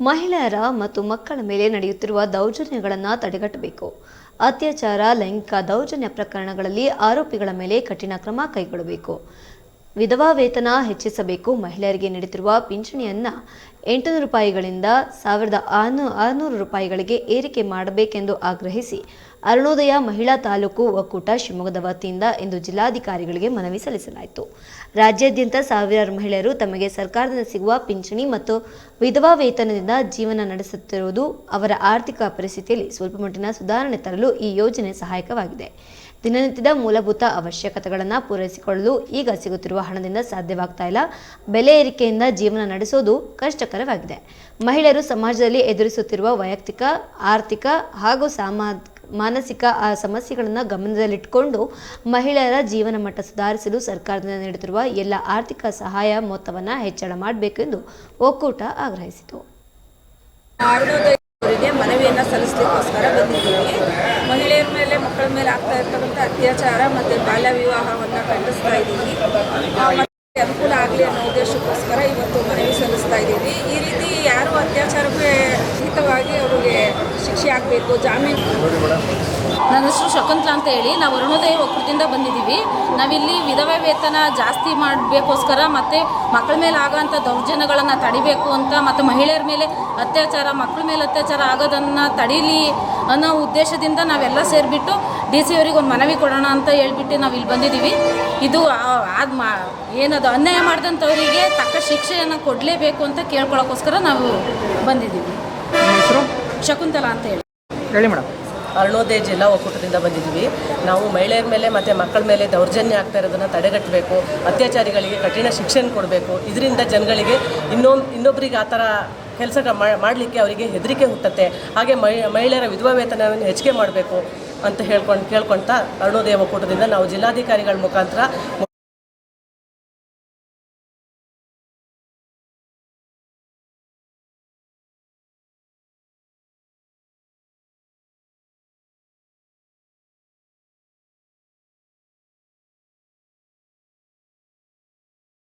ಮಹಿಳೆಯರ ಮತ್ತು ಮಕ್ಕಳ ಮೇಲೆ ನಡೆಯುತ್ತಿರುವ ದೌರ್ಜನ್ಯಗಳನ್ನು ತಡೆಗಟ್ಟಬೇಕು. ಅತ್ಯಾಚಾರ, ಲೈಂಗಿಕ ದೌರ್ಜನ್ಯ ಪ್ರಕರಣಗಳಲ್ಲಿ ಆರೋಪಿಗಳ ಮೇಲೆ ಕಠಿಣ ಕ್ರಮ ಕೈಗೊಳ್ಳಬೇಕು. ವಿಧವಾ ವೇತನ ಹೆಚ್ಚಿಸಬೇಕು. ಮಹಿಳೆಯರಿಗೆ ನೀಡುತ್ತಿರುವ ಪಿಂಚಣಿಯನ್ನು ಎಂಟುನೂರು ರೂಪಾಯಿಗಳಿಂದ ಸಾವಿರದ ಆರು ಆರುನೂರು ರೂಪಾಯಿಗಳಿಗೆ ಏರಿಕೆ ಮಾಡಬೇಕೆಂದು ಆಗ್ರಹಿಸಿ ಅರುಣೋದಯ ಮಹಿಳಾ ತಾಲೂಕು ಒಕ್ಕೂಟ ಶಿವಮೊಗ್ಗದ ವತಿಯಿಂದ ಇಂದು ಜಿಲ್ಲಾಧಿಕಾರಿಗಳಿಗೆ ಮನವಿ ಸಲ್ಲಿಸಲಾಯಿತು. ರಾಜ್ಯಾದ್ಯಂತ ಸಾವಿರಾರು ಮಹಿಳೆಯರು ತಮಗೆ ಸರ್ಕಾರದಿಂದ ಸಿಗುವ ಪಿಂಚಣಿ ಮತ್ತು ವಿಧವಾ ವೇತನದಿಂದ ಜೀವನ ನಡೆಸುತ್ತಿರುವುದು ಅವರ ಆರ್ಥಿಕ ಪರಿಸ್ಥಿತಿಯಲ್ಲಿ ಸ್ವಲ್ಪ ಮಟ್ಟಿನ ಸುಧಾರಣೆ ತರಲು ಈ ಯೋಜನೆ ಸಹಾಯಕವಾಗಿದೆ. ದಿನನಿತ್ಯದ ಮೂಲಭೂತ ಅವಶ್ಯಕತೆಗಳನ್ನು ಪೂರೈಸಿಕೊಳ್ಳಲು ಈಗ ಸಿಗುತ್ತಿರುವ ಹಣದಿಂದ ಸಾಧ್ಯವಾಗ್ತಾ ಇಲ್ಲ. ಬೆಲೆ ಏರಿಕೆಯಿಂದ ಜೀವನ ನಡೆಸೋದು ಕಷ್ಟಕರವಾಗಿದೆ. ಮಹಿಳೆಯರು ಸಮಾಜದಲ್ಲಿ ಎದುರಿಸುತ್ತಿರುವ ವೈಯಕ್ತಿಕ, ಆರ್ಥಿಕ ಹಾಗೂ ಸಾಮಾ, ಮಾನಸಿಕ, ಆ, ಸಮಸ್ಯೆಗಳನ್ನು ಗಮನದಲ್ಲಿಟ್ಟುಕೊಂಡು ಮಹಿಳೆಯರ ಜೀವನ ಮಟ್ಟ ಸುಧಾರಿಸಲು ಸರ್ಕಾರದಿಂದ ನೀಡುತ್ತಿರುವ ಎಲ್ಲ ಆರ್ಥಿಕ ಸಹಾಯ ಮೊತ್ತವನ್ನು ಹೆಚ್ಚಳ ಮಾಡಬೇಕು ಎಂದು ಒಕ್ಕೂಟ ಆಗ್ರಹಿಸಿತು. ಅರುಣೋದಯವರಿಗೆ ಮನವಿಯನ್ನು ಸಲ್ಲಿಸಲಿಕ್ಕೋಸ್ಕರ ಬಂದಿದ್ದೀವಿ. ಮಹಿಳೆಯರ ಮೇಲೆ, ಮಕ್ಕಳ ಮೇಲೆ ಆಗ್ತಾ ಇರ್ತಕ್ಕಂಥ ಅತ್ಯಾಚಾರ ಮತ್ತು ಬಾಲ್ಯ ವಿವಾಹವನ್ನು ಖಂಡಿಸ್ತಾ ಇದ್ದೀವಿ. ಅನುಕೂಲ ಆಗಲಿ ಅನ್ನೋ ಉದ್ದೇಶಕ್ಕೋಸ್ಕರ ಇವತ್ತು ಮನವಿ ಸಲ್ಲಿಸ್ತಾ ಇದ್ದೀವಿ. ಈ ರೀತಿ ಯಾರು ಅತ್ಯಾಚಾರಕ್ಕೆ ಹಿತವಾಗಿ ಅವರಿಗೆ ಆಗಬೇಕು, ಜಾಮೀನು. ನನ್ನ ಹೆಸರು ಶಕುಂತಲಾ ಅಂತ ಹೇಳಿ. ನಾವು ಅರುಣೋದಯ ಒಕ್ಕೂಟದಿಂದ ಬಂದಿದ್ದೀವಿ. ನಾವಿಲ್ಲಿ ವಿಧವೆ ವೇತನ ಜಾಸ್ತಿ ಮಾಡಬೇಕೋಸ್ಕರ ಮತ್ತು ಮಕ್ಕಳ ಮೇಲೆ ಆಗೋಂಥ ದೌರ್ಜನ್ಯಗಳನ್ನು ತಡಿಬೇಕು ಅಂತ ಮತ್ತು ಮಹಿಳೆಯರ ಮೇಲೆ ಅತ್ಯಾಚಾರ, ಮಕ್ಕಳ ಮೇಲೆ ಅತ್ಯಾಚಾರ ಆಗೋದನ್ನು ತಡೀಲಿ ಅನ್ನೋ ಉದ್ದೇಶದಿಂದ ನಾವೆಲ್ಲ ಸೇರಿಬಿಟ್ಟು ಡಿ ಸಿ ಅವ್ರಿಗೆ ಒಂದು ಮನವಿ ಕೊಡೋಣ ಅಂತ ಹೇಳ್ಬಿಟ್ಟು ನಾವು ಇಲ್ಲಿ ಬಂದಿದ್ದೀವಿ. ಇದು ಅದು ಮಾ, ಏನದು ಅನ್ಯಾಯ ಮಾಡಿದಂಥವರಿಗೆ ತಕ್ಕ ಶಿಕ್ಷೆಯನ್ನು ಕೊಡಲೇಬೇಕು ಅಂತ ಕೇಳ್ಕೊಳ್ಳೋಕ್ಕೋಸ್ಕರ ನಾವು ಬಂದಿದ್ದೀವಿ. ಶಕುಂತಲಾ ಅಂತ ಹೇಳಿ. ಹೇಳಿ ಮೇಡಮ್. ಅರುಣೋದಯ ಜಿಲ್ಲಾ ಒಕ್ಕೂಟದಿಂದ ಬಂದಿದ್ದೀವಿ. ನಾವು ಮಹಿಳೆಯರ ಮೇಲೆ ಮತ್ತು ಮಕ್ಕಳ ಮೇಲೆ ದೌರ್ಜನ್ಯ ಆಗ್ತಾ ಇರೋದನ್ನು ತಡೆಗಟ್ಟಬೇಕು ಅತ್ಯಾಚಾರಿಗಳಿಗೆ ಕಠಿಣ ಶಿಕ್ಷೆ ಕೊಡಬೇಕು. ಇದರಿಂದ ಜನಗಳಿಗೆ ಇನ್ನೊಂದು ಇನ್ನೊಬ್ಬರಿಗೆ ಆ ಥರ ಕೆಲಸ ಮಾಡಲಿಕ್ಕೆ ಅವರಿಗೆ ಹೆದರಿಕೆ ಹುಟ್ಟುತ್ತೆ. ಹಾಗೆ ಮಹಿಳೆಯರ ವಿಧವಾ ವೇತನವನ್ನು ಹೆಚ್ಚಿಗೆ ಮಾಡಬೇಕು ಅಂತ ಹೇಳ್ಕೊಂಡು ಕೇಳ್ಕೊಳ್ತಾ ಅರುಣೋದಯ ಒಕ್ಕೂಟದಿಂದ ನಾವು ಜಿಲ್ಲಾಧಿಕಾರಿಗಳ ಮುಖಾಂತರ